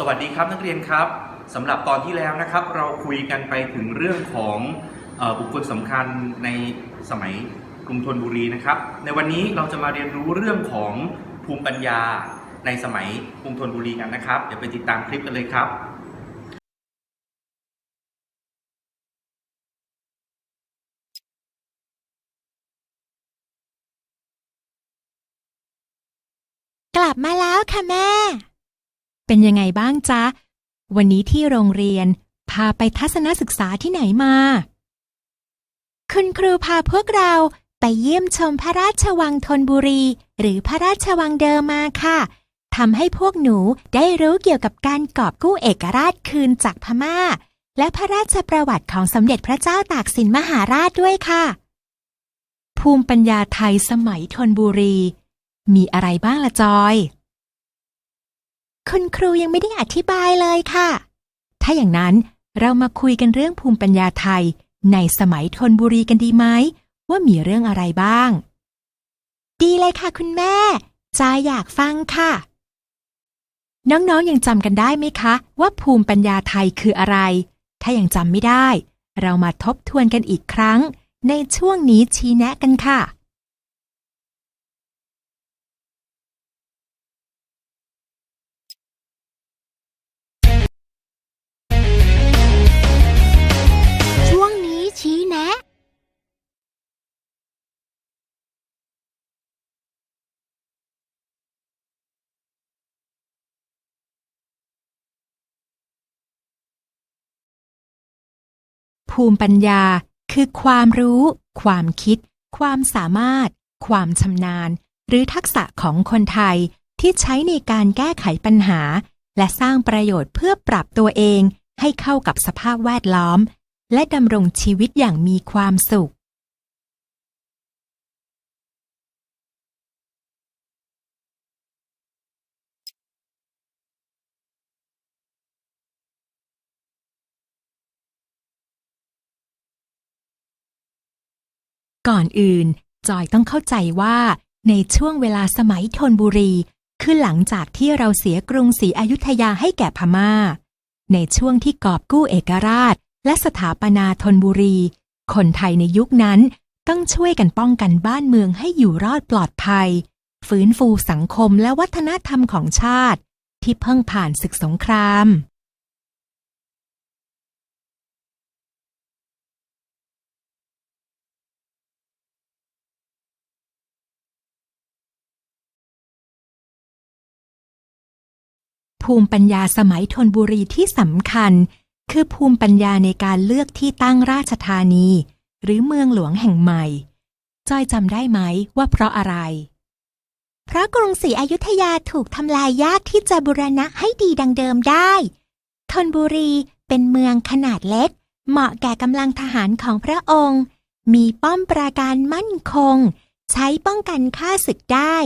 สวัสดีครับนักเรียนครับสำหรับตอนที่แล้วนะครับ เราคุยกันไปถึงเรื่องของอบุคคลสำคัญในสมัยกรุงธนบุรีนะครับ ในวันนี้เราจะมาเรียนรู้เรื่องของภูมิปัญญาในสมัยกรุงธนบุรีกันนะครับ เดี๋ยวไปติดตามคลิปกันเลยครับกลับมาแล้วค่ะแม่ เป็นยังไงบ้างจ๊ะ วันนี้ที่โรงเรียนพาไปทัศนศึกษาที่ไหนมา คุณครูพาพวกเราไปเยี่ยมชมพระราชวังธนบุรี หรือพระราชวังเดิมมาค่ะทำให้พวกหนูได้รู้เกี่ยวกับการกอบกู้เอกราชคืนจากพม่า และพระราชประวัติของสมเด็จพระเจ้าตากสินมหาราชด้วยค่ะ ภูมิปัญญาไทยสมัยธนบุรี มีอะไรบ้างละจอย คุณครูยังไม่ได้อธิบายเลยค่ะ ถ้าอย่างนั้นเรามาคุยกันเรื่องภูมิปัญญาไทย ในสมัยธนบุรีกันดีไหม ว่ามีเรื่องอะไรบ้าง ดีเลยค่ะคุณแม่จาอยากฟังค่ะ น้องๆยังจำกันได้ไหมคะ ว่าภูมิปัญญาไทยคืออะไร ถ้ายังจำไม่ได้ เรามาทบทวนกันอีกครั้ง ในช่วงนี้ชี้แนะกันค่ะ ภูมิปัญญา คือความรู้ ความคิด ความสามารถ ความชำนาญ หรือทักษะของคนไทยที่ใช้ในการแก้ไขปัญหา และสร้างประโยชน์เพื่อปรับตัวเองให้เข้ากับสภาพแวดล้อม และดำรงชีวิตอย่างมีความสุข ก่อนอื่น จอยต้องเข้าใจว่า ในช่วงเวลาสมัยธนบุรี คือหลังจากที่เราเสียกรุงศรีอยุธยาให้แก่พมา่า ในช่วงที่กอบกู้เอกราช และสถาปนาธนบุรี คนไทยในยุคนั้นต้องช่วยกันป้องกันบ้านเมืองให้อยู่รอดปลอดภัย ฟื้นฟูสังคมและวัฒนธรรมของชาติ ที่เพิ่งผ่านศึกสงคราม ภูมิปัญญาสมัยธนบุรีที่สำคัญ คือภูมิปัญญาในการเลือกที่ตั้งราชธานี หรือเมืองหลวงแห่งใหม่ จอยจำได้ไหมว่าเพราะอะไร เพราะกรุงศรีอยุธยาถูกทำลายยากที่จะบูรณะให้ดีดังเดิมได้ธนบุรีเป็นเมืองขนาดเล็ก เหมาะแก่กำลังทหารของพระองค์ มีป้อมปราการมั่นคง ใช้ป้องกันข้าศึกได้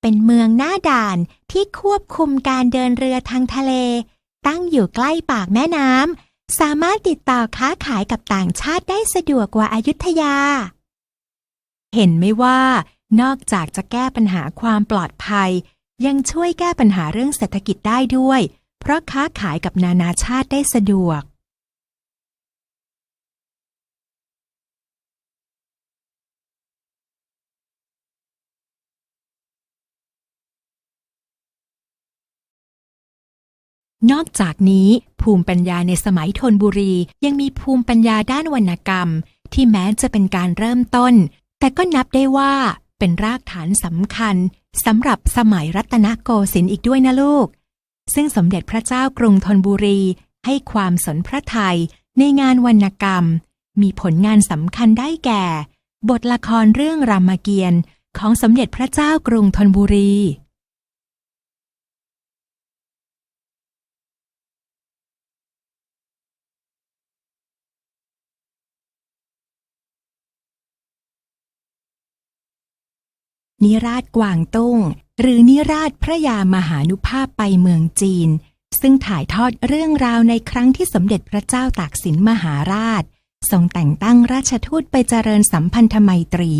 เป็นเมืองหน้าด่านที่ควบคุมการเดินเรือทางทะเล ตั้งอยู่ใกล้ปากแม่น้ำ สามารถติดต่อค้าขายกับต่างชาติได้สะดวกกว่าอายุทยา เห็นไหมว่า นอกจากจะแก้ปัญหาความปลอดภัย ยังช่วยแก้ปัญหาเรื่องเศรษฐกิจได้ด้วย เพราะค้าขายกับนานาชาติได้สะดวก นอกจากนี้ภูมิปัญญาในสมัยธนบุรียังมีภูมิปัญญาด้านวรรณกรรม ที่แม้จะเป็นการเริ่มต้น แต่ก็นับได้ว่าเป็นรากฐานสำคัญสำหรับสมัยรัตนโกสินทร์อีกด้วยนะลูก ซึ่งสมเด็จพระเจ้ากรุงธนบุรีให้ความสนพระไทยในงานวรรณกรรม มีผลงานสำคัญได้แก่ บทละครเรื่องรามเกียรติ์ของสมเด็จพระเจ้ากรุงธนบุรี นิราชกวางตุ้ง หรือนิราชพระยามหานุภาพไปเมืองจีน ซึ่งถ่ายทอดเรื่องราวในครั้งที่สมเด็จพระเจ้าตากสินมหาราช ทรงแต่งตั้งราชทูตไปเจริญสัมพันธไมตรี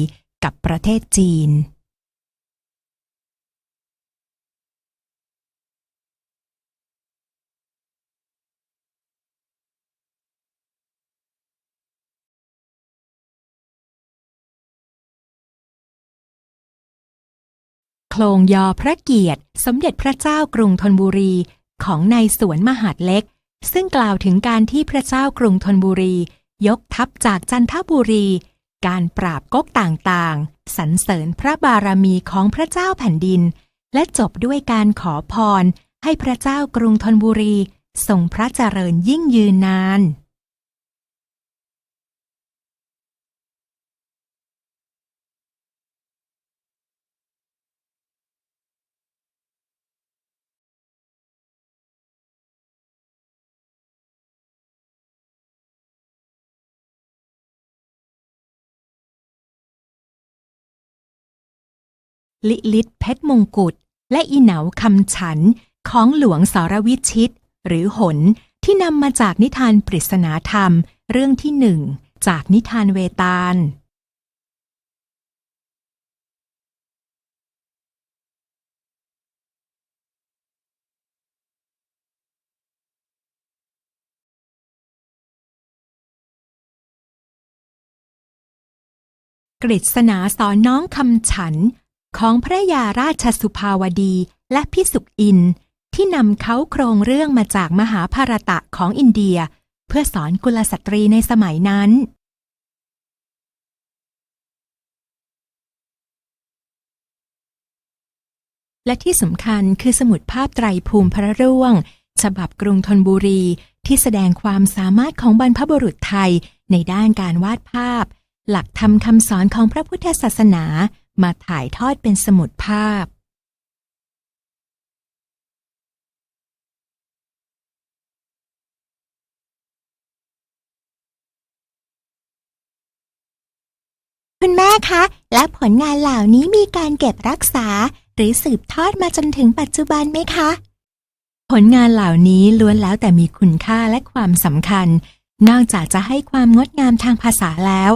กับประเทศจีน รงยอพระเกียรติ สมเด็จพระเจ้ากรุงธนบุรีของนายสวนมหาดเล็ก ซึ่งกล่าวถึงการที่พระเจ้ากรุงธนบุรี ยกทัพจากจันทบุรี การปราบก๊กต่างๆสรรเสริญพระบารมีของพระเจ้าแผ่นดิน และจบด้วยการขอพร ให้พระเจ้ากรุงธนบุรีทรงพระเจริญยิ่งยืนนาน ลิลิตเพชรมงกุฎและอีเหนาคำฉันของหลวงสารวิชิต หรือหน ที่นำมาจากนิทานปริศนาธรรม เรื่องที่หนึ่ง จากนิทานเวตาล กฤษณาสอนน้องคำฉัน ของพระยาราชสุภาวดีและพิสุกอิน ที่นำเขาโครงเรื่องมาจากมหาภารตะของอินเดีย เพื่อสอนกุลสตรีในสมัยนั้น และที่สำคัญคือสมุดภาพไตรภูมิพระร่วง ฉบับกรุงธนบุรีที่แสดงความสามารถของบรรพบุรุษไทยในด้านการวาดภาพ หลักธรรมคำสอนของพระพุทธศาสนา มาถ่ายทอดเป็นสมุดภาพ คุณแม่คะ และผลงานเหล่านี้มีการเก็บรักษา หรือสืบทอดมาจนถึงปัจจุบันไหมคะ ผลงานเหล่านี้ล้วนแล้วแต่มีคุณค่าและความสำคัญ นอกจากจะให้ความงดงามทางภาษาแล้ว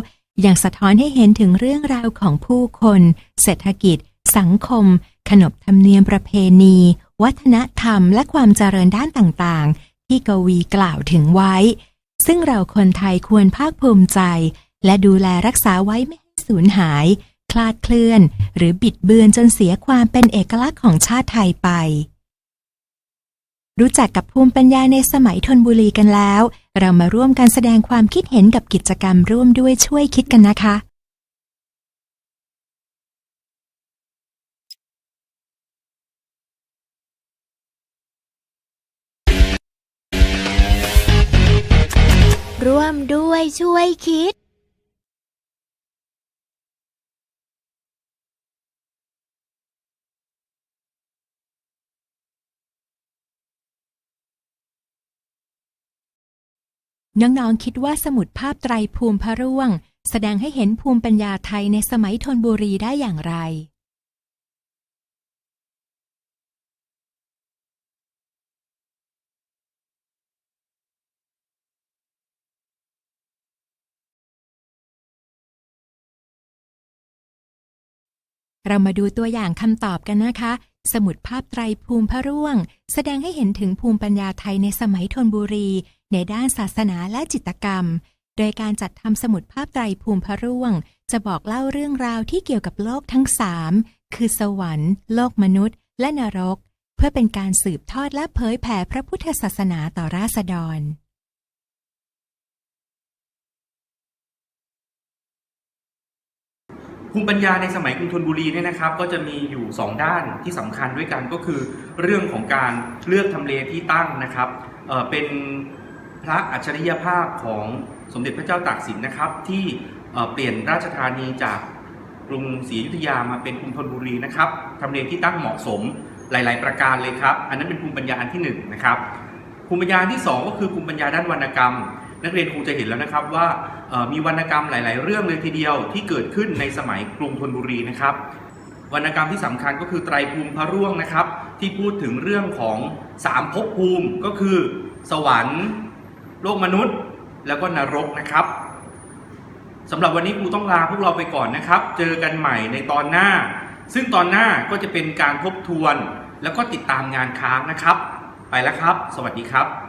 ยังสะท้อนให้เห็นถึงเรื่องราวของผู้คน เศรษฐกิจ สังคม ขนบธรรมเนียมประเพณี วัฒนธรรม และความเจริญด้านต่างๆ ที่กวีกล่าวถึงไว้ ซึ่งเราคนไทยควรภาคภูมิใจ และดูแลรักษาไว้ไม่ให้สูญหาย คลาดเคลื่อน หรือบิดเบือนจนเสียความเป็นเอกลักษณ์ของชาติไทยไปรู้จักกับภูมิปัญญาในสมัยธนบุรีกันแล้ว เรามาร่วมกันแสดงความคิดเห็นกับกิจกรรมร่วมด้วยช่วยคิดกันนะคะ ร่วมด้วยช่วยคิด น้องๆคิดว่าสมุดภาพไตรภูมิพระร่วง แสดงให้เห็นภูมิปัญญาไทยในสมัยธนบุรีได้อย่างไร เรามาดูตัวอย่างคำตอบกันนะคะ สมุดภาพไตรภูมิพระร่วง แสดงให้เห็นถึงภูมิปัญญาไทยในสมัยธนบุรี ในด้านศาสนาและจิตกรรม โดยการจัดทำสมุดภาพไตรภูมิพระร่วง จะบอกเล่าเรื่องราวที่เกี่ยวกับโลกทั้งสามคือสวรรค์ โลกมนุษย์ และนรก เพื่อเป็นการสืบทอดและเผยแผ่พระพุทธศาสนาต่อราษฎรภูมิปัญญาในสมัยกรุงธนบุรีเนี่ยนะครับ ก็จะมีอยู่ 2 ด้านที่สำคัญด้วยกันก็คือ เรื่องของการเลือกทำเลที่ตั้งนะครับเเป็น พระอัจฉริยภาพของสมเด็จพระเจ้าตากสินนะครับ ที่เปลี่ยนราชธานีจากกรุงศรีอยุธยามาเป็นกรุงธนบุรีนะครับทำเลที่ตั้งเหมาะสมหลาย ๆ ประการเลยครับ อันนั้นเป็นภูมิปัญญาอันที่หนึ่งนะครับภูมิปัญญาที่สองก็คือภูมิปัญญาด้านวรรณกรรม นักเรียนคงจะเห็นแล้วนะครับว่ามีวรรณกรรมหลาย ๆ เรื่องเลยทีเดียวที่เกิดขึ้นในสมัยกรุงธนบุรีนะครับวรรณกรรมที่สำคัญก็คือไตรภูมิพระร่วงนะครับ ที่พูดถึงเรื่องของสามภพภูมิก็คือ สวรรค์ โลกมนุษย์ แล้วก็นรกนะครับสำหรับวันนี้ครูต้องลาพวกเราไปก่อนนะครับ เจอกันใหม่ในตอนหน้า ซึ่งตอนหน้าก็จะเป็นการทบทวน แล้วก็ติดตามงานค้างนะครับ ไปแล้วครับ สวัสดีครับ